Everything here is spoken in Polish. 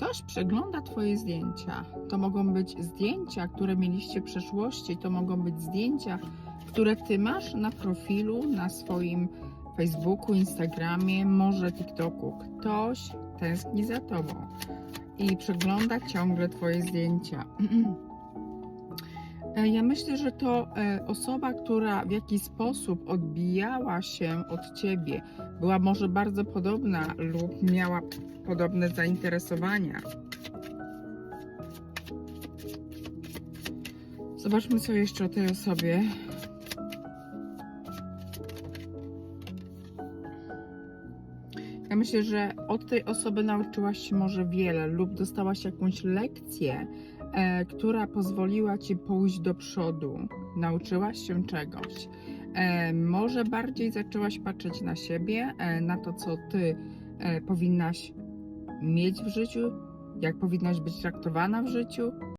ktoś przegląda Twoje zdjęcia, to mogą być zdjęcia, które mieliście w przeszłości, to mogą być zdjęcia, które Ty masz na profilu, na swoim Facebooku, Instagramie, może TikToku. Ktoś tęskni za Tobą i przegląda ciągle Twoje zdjęcia. E, Ja myślę, że to e, osoba, która w jakiś sposób odbijała się od ciebie, była może bardzo podobna lub miała podobne zainteresowania. Zobaczmy, co jeszcze o tej osobie. Ja myślę, że od tej osoby nauczyłaś się może wiele lub dostałaś jakąś lekcję, e, która pozwoliła ci pójść do przodu. Nauczyłaś się czegoś. E, może bardziej zaczęłaś patrzeć na siebie, e, na to, co ty e, powinnaś mieć w życiu, jak powinnaś być traktowana w życiu.